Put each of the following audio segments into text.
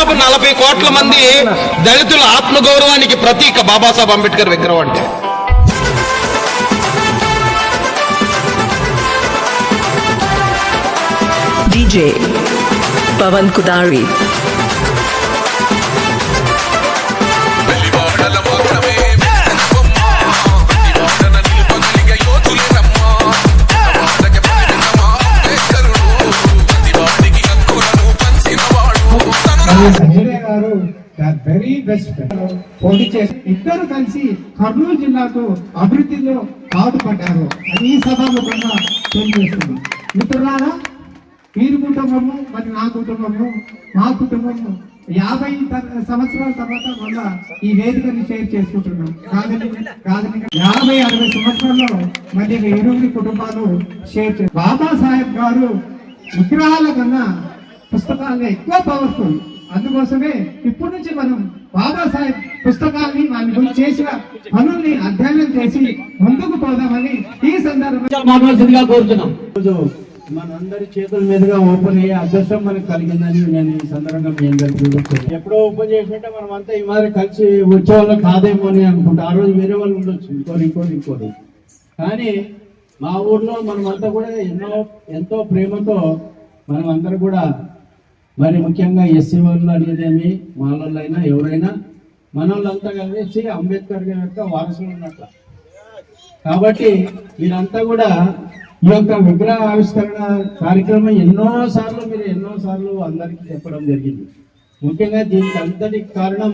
దాదాపు నలభై కోట్ల మంది దళితుల ఆత్మగౌరవానికి ప్రతీక బాబాసాహెబ్ అంబేద్కర్ విగ్రహం అంటే DJ Pavan Kudari. సంజయ్ గారు వెరీ బెస్ట్ పోటీ చేసి ఇద్దరు కలిసి కర్నూలు జిల్లాకు అభివృద్ధిలో పాటుపడ్డారు. అది ఈ సభాముఖంగా తెలియజేస్తున్నాం. మిత్రులారా వీరి కుటుంబము మరి నా కుటుంబము మా కుటుంబము యాభై సంవత్సరాల తర్వాత మళ్ళా ఈ వేదికని షేర్ చేసుకుంటున్నాం. కాదని కాదని యాభై అరవై సంవత్సరాల్లో మరి ఇరువురి కుటుంబాలు షేర్ చేస్తారు బాబాసాహెబ్ గారు విగ్రహాల కన్నా పుస్తకాలే ఎక్కువ పవర్ఫుల్ అందుకోసమే ఇప్పటి నుంచి మనం బాబాసాహెబ్ పుస్తకాల్ని వారి గురించి చేసిన పనుల్ని అధ్యయనం చేసి ముందుకు పోదామని ఈ సందర్భంగా కోరుతున్నాం. మనందరి చేతుల మీదుగా ఓపెన్ అయ్యే అదృష్టం మనకు కలిగిందని నేను ఈ సందర్భంగా మీ అందరికీ. ఎప్పుడో ఓపెన్ చేసినట్టే మనం అంతా ఈ మాదిరి కలిసి వచ్చేవాళ్ళం కాదేమో అని అనుకుంటా. ఆ రోజు వేరే వాళ్ళు ఉండొచ్చు. ఇంకోరు ఇంకోరు ఇంకోరు కానీ మా ఊర్లో మనం అంతా కూడా ఎన్నో ఎంతో ప్రేమతో మనం అందరూ కూడా మరి ముఖ్యంగా ఎస్సీ వాళ్ళు అనేదేమి మాలోళ్ళైనా ఎవరైనా మనోళ్ళంతా కలిసి అంబేద్కర్ గారి యొక్క వారసులు ఉన్నట్ల. కాబట్టి మీరంతా కూడా ఈ యొక్క విగ్రహ ఆవిష్కరణ కార్యక్రమం ఎన్నో సార్లు మీరు ఎన్నో సార్లు అందరికీ చెప్పడం జరిగింది. ముఖ్యంగా దీనికి అంతటి కారణం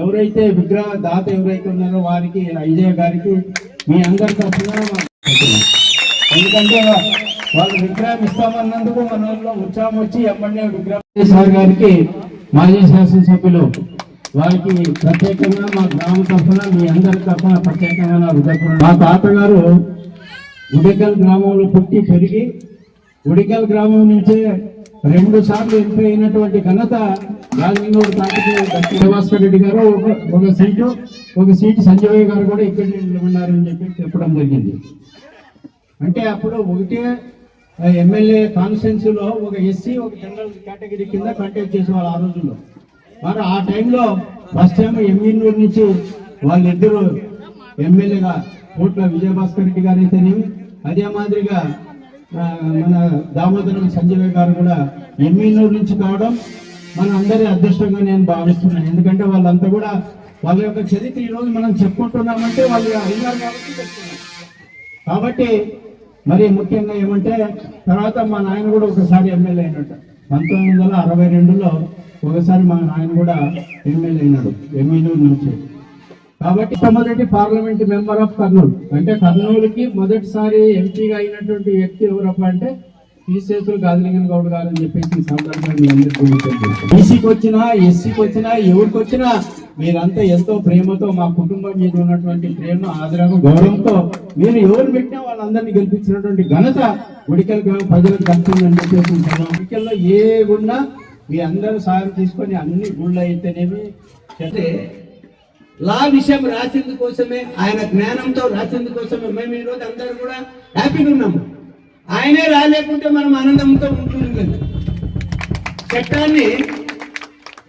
ఎవరైతే విగ్రహ దాత ఎవరైతే ఉన్నారో వారికి ఐజయ గారికి మీ అందరి తరఫున ఎందుకంటే వాళ్ళు విగ్రహం ఇస్తామన్నందుకు మన ఊళ్ళో ఉత్సాహం వచ్చి ఎమ్మెల్యే విగ్రహం సార్ గారికి మాజీ శాసనసభ్యులు వారికి ప్రత్యేకంగా మా గ్రామ తరఫున మీ అందరి తరఫున ప్రత్యేకంగా నా మా తాతగారు ఉడికల్ గ్రామంలో పుట్టి పెరిగి ఉడికల్ గ్రామం నుంచే రెండు సార్లు ఎంపీ అయినటువంటి ఘనత రాజలింగూరు తాతకి శ్రీనివాస రెడ్డి గారు. ఒక- ఒక సీటు ఒక సీటు సంజయ్ గారు కూడా ఇక్కడ నిలబడినారని చెప్పి చెప్పడం జరిగింది. అంటే అప్పుడు ఒకటే ఎమ్మెల్యే కాన్స్టెన్సీలో ఒక ఎస్సీ ఒక జనరల్ కేటగిరీ కింద కంటెక్ట్ చేసేవాళ్ళు ఆ రోజుల్లో. మరి ఆ టైంలో ఫస్ట్ టైం ఎమ్మెల్యూరు నుంచి వాళ్ళిద్దరు ఎమ్మెల్యేగా కోట్ల విజయభాస్కర్ రెడ్డి గారు అయితేనేమి అదే మాదిరిగా మన దామోదరం సంజయ్ గారు కూడా ఎమ్మెల్యూరు నుంచి కావడం మన అందరి అదృష్టంగా నేను భావిస్తున్నాను. ఎందుకంటే వాళ్ళంతా కూడా వాళ్ళ యొక్క చరిత్ర ఈ రోజు మనం చెప్పుకుంటున్నామంటే వాళ్ళు అయినారు కాబట్టి చెప్తున్నాం కాబట్టి మరి ముఖ్యంగా ఏమంటే తర్వాత మా నాయన కూడా ఒకసారి ఎమ్మెల్యే అయినట్టు. పంతొమ్మిది వందల అరవై రెండులో ఒకసారి మా నాయన కూడా ఎమ్మెల్యే అయినాడు ఎమ్మెల్యే నుంచి. కాబట్టి మొదటి పార్లమెంట్ మెంబర్ ఆఫ్ కర్నూలు. అంటే కర్నూలుకి మొదటిసారి ఎంపీగా అయినటువంటి వ్యక్తి ఎవరప్ప అంటే పీసేతులు గాదిలింగన్ గౌడ్ గారు అని చెప్పేసి ఈ సందర్భంగా అందరికీ బీసీకి వచ్చినా ఎస్సీకి వచ్చినా ఎవరికి వచ్చినా మీరంతా ఎంతో ప్రేమతో మా కుటుంబం మీద ఉన్నటువంటి ప్రేమ ఆదరణ గౌరవంతో మీరు ఎవరు పెట్టినా వాళ్ళందరినీ గెలిపించినటువంటి ఘనత ఉడికల్ గ్రామ ప్రజలకు దక్కుతుందని చెప్పేసి ఉడికల్లో ఏ ఉన్నా మీ అందరూ సాయం తీసుకొని అన్ని గుళ్ళు అయితేనేమి అంటే లా విషయం రాసింది కోసమే ఆయన జ్ఞానంతో రాసింది కోసమే మేము ఈరోజు అందరూ కూడా హ్యాపీగా ఉన్నాము. ఆయనే రాలేకుంటే మనం ఆనందంతో ఉంటుంది చట్టాన్ని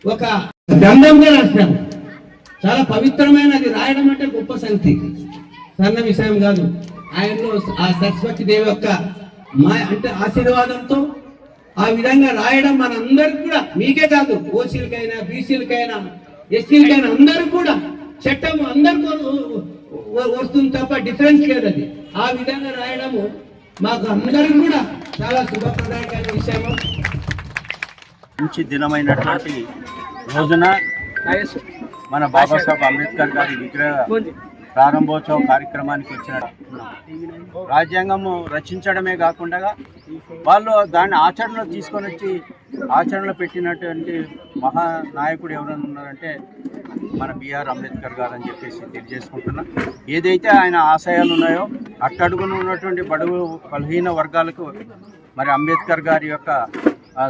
ఒక గ్రంథంగా రాసినాము చాలా పవిత్రమైనది. రాయడం అంటే గొప్ప సంగతి. సన్న విషయం కాదు. ఆయనలో ఆ సరస్వతి దేవి యొక్క మా అంటే ఆశీర్వాదంతో ఆ విధంగా రాయడం మనందరికి కూడా మీకే కాదు ఓసీలకైనా బీసీలకైనా ఎస్సీలకైనా అందరికి కూడా చట్టం అందరికీ వస్తుంది తప్ప డిఫరెన్స్ లేదు అది. ఆ విధంగా రాయడము మాకు అందరికి కూడా చాలా శుభప్రదాయకమైన విషయము. మంచి దినమైనటువంటి రోజున మన బాబాసాహెబ్ అంబేద్కర్ గారి విగ్రహ ప్రారంభోత్సవ కార్యక్రమానికి వచ్చిన రాజ్యాంగము రచించడమే కాకుండా వాళ్ళు దాన్ని ఆచరణలో తీసుకొని వచ్చి ఆచరణలో పెట్టినటువంటి మహానాయకుడు ఎవరైనా ఉన్నారంటే మన బిఆర్ అంబేద్కర్ గారు అని చెప్పేసి తెలియజేసుకుంటున్నా. ఏదైతే ఆయన ఆశయాలు ఉన్నాయో అట్టడుగున ఉన్నటువంటి బడుగు బలహీన వర్గాలకు మరి అంబేద్కర్ గారి యొక్క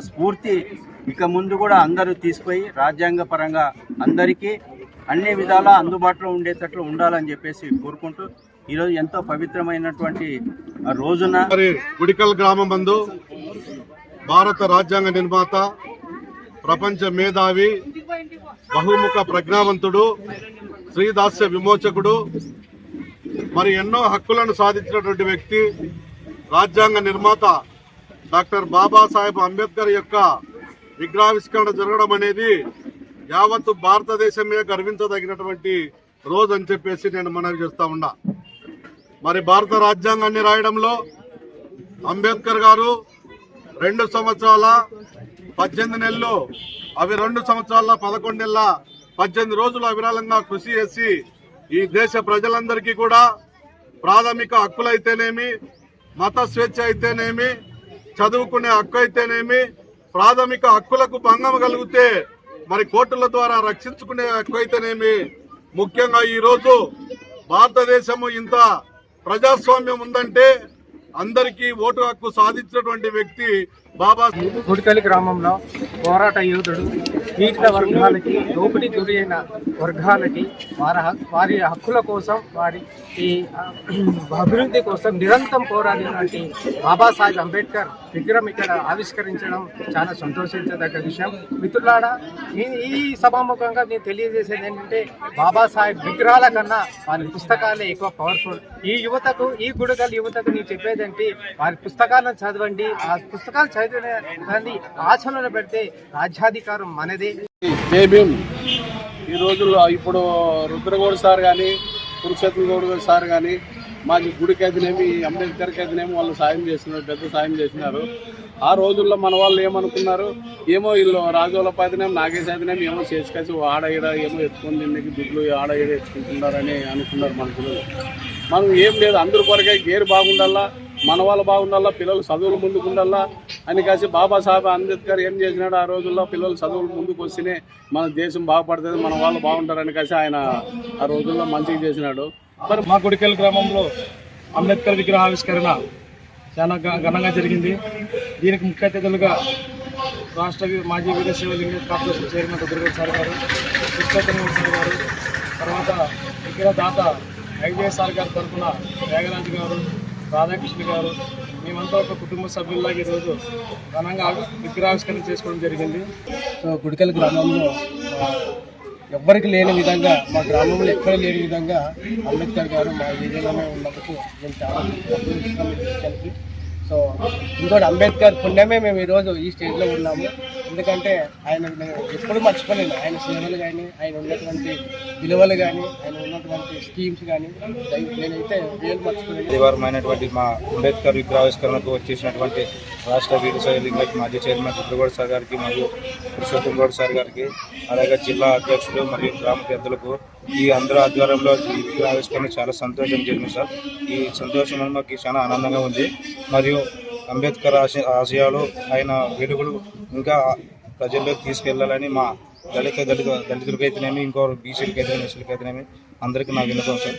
స్ఫూర్తి ఇక ముందు కూడా అందరూ తీసుకుపోయి రాజ్యాంగ పరంగా అందరికీ అన్ని విధాలా అందుబాటులో ఉండేటట్లు ఉండాలని చెప్పేసి కోరుకుంటూ ఈరోజు ఎంతో పవిత్రమైనటువంటి ఆ రోజున గుడికల్ గ్రామం నందు భారత రాజ్యాంగ నిర్మాత ప్రపంచ మేధావి బహుముఖ ప్రజ్ఞావంతుడు శ్రీదాస్య విమోచకుడు మరి ఎన్నో హక్కులను సాధించినటువంటి వ్యక్తి రాజ్యాంగ నిర్మాత డాక్టర్ బాబాసాహెబ్ అంబేద్కర్ యొక్క విగ్రహావిష్కరణ జరగడం అనేది యావత్తు భారతదేశమే గర్వించదగినటువంటి రోజు అని చెప్పేసి నేను మనవి చేస్తా ఉన్నా. మరి భారత రాజ్యాంగాన్ని రాయడంలో అంబేద్కర్ గారు రెండు సంవత్సరాల పద్దెనిమిది నెలలు అవి రెండు సంవత్సరాల పదకొండు నెలల పద్దెనిమిది రోజులు అవిరాళంగా కృషి చేసి ఈ దేశ ప్రజలందరికీ కూడా ప్రాథమిక హక్కులైతేనేమి మత స్వేచ్ఛ అయితేనేమి చదువుకునే హక్కు అయితేనేమి ప్రాథమిక హక్కులకు భంగం కలిగితే మరి కోర్టుల ద్వారా రక్షించుకునే హక్కు అయితేనేమి ముఖ్యంగా ఈరోజు భారతదేశము ఇంత ప్రజాస్వామ్యం ఉందంటే అందరికీ ఓటు హక్కు సాధించినటువంటి వ్యక్తి బాబా గుడికలి గ్రామంలో పోరాట యోధుడు పీడిత వర్గాలకి దోపిడీ గురి అయిన వర్గాలకి వారి వారి హక్కుల కోసం వారి ఈ అభివృద్ధి కోసం నిరంతరం పోరాడినటువంటి బాబాసాహెబ్ అంబేద్కర్ విగ్రహం ఇక్కడ ఆవిష్కరించడం చాలా సంతోషించదగ్గ విషయం. మిత్రులారా ఈ ఈ సభాముఖంగా నేను తెలియజేసేది ఏంటంటే బాబాసాహెబ్ విగ్రహాల కన్నా వారి పుస్తకాలే ఎక్కువ పవర్ఫుల్ ఈ యువతకు ఈ గుడుగల యువతకు నేను చెప్పేదంటే వారి పుస్తకాలను చదవండి ఆ పుస్తకాలు చదివిన దాన్ని ఆచరణలో పెడితే రాజ్యాధికారం మనదే. జై భీమ్. ఈ రోజుల్లో ఇప్పుడు రుద్రగౌడ్ సార్ కానీ పురుషోత్తం గౌడ్ సార్ కానీ మాకు గుడికి అయితేనేమి అంబేద్కర్కి అయితేనేమి వాళ్ళు సాయం చేస్తున్నారు పెద్ద సాయం చేసినారు ఆ రోజుల్లో మన వాళ్ళు ఏమనుకున్నారు? ఏమో వీళ్ళు రాజుల అయితేనేమి నాగేశ్ అయితేనేమి ఏమో చేసుకొచ్చి ఆడ ఈడ ఏమో ఎత్తుకొని తిన్నకి దుడ్లు ఆడ ఈడ ఎత్తుకుంటున్నారని అనుకున్నారు మనుషులు మనం ఏం లేదు అందరి కొరకే గేరు బాగుండాలా? మన వాళ్ళు బాగుండాలా పిల్లలు చదువులు ముందుకు ఉండాలా? అని కాసి బాబాసాహెబ్ అంబేద్కర్ ఏం చేసినాడు ఆ రోజుల్లో? పిల్లలు చదువులు ముందుకు వస్తేనే మన దేశం బాగుపడుతుంది మన వాళ్ళు బాగుంటారని కాసి ఆయన ఆ రోజుల్లో మంచిగా చేసినాడు. మరి మా గుడికెల్ గ్రామంలో అంబేద్కర్ విగ్రహావిష్కరణ చాలా ఘనంగా జరిగింది. దీనికి ముఖ్య అతిథులుగా రాష్ట్ర మాజీ Veerashaiva Linga corporation chairman Rudragoud sir గారు కృష్ణోత్తమ సార్ గారు తర్వాత విగ్రహ దాత ఐజే సార్ గారి తరఫున వేగరాజు గారు రాధాకృష్ణ గారు మేమంతా ఒక కుటుంబ సభ్యుల్లాగా ఈరోజు ఘనంగా విగ్రహావిష్కరణ చేసుకోవడం జరిగింది. సో గుడికల్ గ్రామంలో ఎవ్వరికి లేని విధంగా మా గ్రామంలో ఎక్కడ లేని విధంగా అంబేద్కర్ గారు మా ఏరియాలోనే ఉన్నందుకు మేము చాలా సో ఇంకోటి అంబేద్కర్ పుణ్యమే మేము ఈరోజు ఈ స్టేజ్లో ఉన్నాము. ఎందుకంటే ఆయన ఎప్పుడు మర్చిపోలేను. ఆయన సేవలు కానీ ఆయన ఉన్నటువంటి విలువలు కానీ ఆయన ఉన్నటువంటి స్కీమ్స్ కానీ నేనైతే వేలు మర్చిపోలేను. మా అంబేద్కర్ విగ్రహావిష్కరణకు వచ్చేసినటువంటి రాష్ట్ర వీరశైవ లింగకి మాజీ చైర్మన్ రుద్రగౌడ్ సార్ గారికి మరియు పురుషోత్తం గౌడ్ సార్ గారికి అలాగే జిల్లా అధ్యక్షులు మరియు గ్రామ పెద్దలకు ఈ అందరూ ఆధ్వర్యంలో ఈ విగ్రహావిష్కరణ చాలా సంతోషం జరిగింది సార్. ఈ సంతోషం మాకు చాలా ఆనందంగా ఉంది. మరియు అంబేద్కర్ ఆశ ఆశయాలు ఆయన వెలుగులు ఇంకా ప్రజల్లోకి తీసుకెళ్ళాలని మా దళిత దళిత దళితులకైతేనేమి ఇంకో బీసీలకి ఎస్సీలకైతేనేమి అందరికీ నా విన్నపం సార్.